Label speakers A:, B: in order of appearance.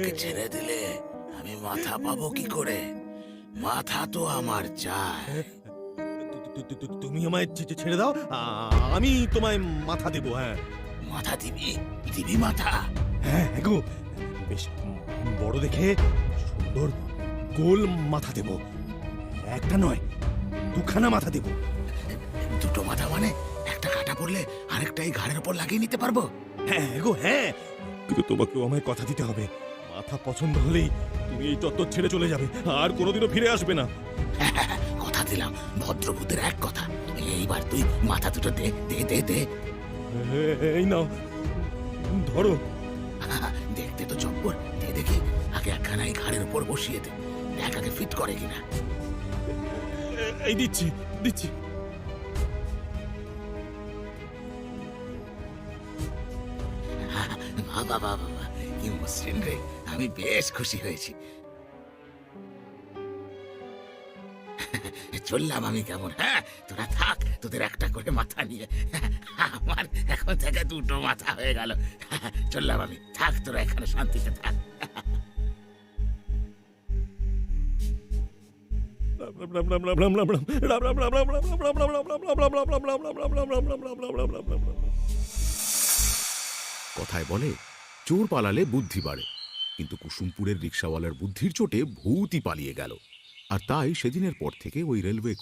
A: ওকে ছেড়ে দিলে আমি মাথা পাবো কি করে? মাথা তো আমার চাই।
B: তুমি আমায় ছেড়ে দাও আমি তোমায় মাথা দেবো হ্যাঁ।
A: মাথা দিবি? দিবি মাথা?
B: হ্যাঁ গো। বেশ বড় দেখে সুন্দর গোল মাথা দেব। একটা নয় দুখানা মাথা দেব।
A: দুটো মাথা মানে একটা কাটা পড়লে আরেকটা এই ঘাড়ের উপর লাগিয়ে নিতে পারব?
B: হ্যাঁ গো হ্যাঁ। কিন্তু তোমাকেও আমায় কথা দিতে হবে। মাথা পছন্দ হলেই তুমি এই চত্বর ছেড়ে চলে যাবে আর কোনোদিনও ফিরে আসবে না।
A: কথা দিলাম ভদ্রবুদ্ধের এক কথা। এইবার তুই মাথা দুটো দে দে দে দে।
B: এই নাও। ধরো।
A: দেখতে তো চপ্পর দে দেখি আগে একখানা এই ঘাড়ের উপর বসিয়ে দে। দেখ আগে ফিট করে কিনা।
B: এই দিচ্ছি দিচ্ছি।
A: বাবা বাবা কি মসৃণ রে আমি বেশ খুশি হয়েছি। চললাম আমি কেমন হ্যাঁ? তোরা থাক, তোদের একটা করে মাথা নিয়ে। আমার এখন থেকে দুটো মাথা হয়ে গেল। চললাম আমি, থাক, তোরা এখানে শান্তিতে থাক।
C: কথায় বলে চোর পালালে বুদ্ধি বাড়ে। কিন্তু কুসুমপুরের রিক্সাওয়ালার বুদ্ধির চোটে ভূতই পালিয়ে গেল। আর তাই সেদিনের পর থেকে ওই রেলওয়ে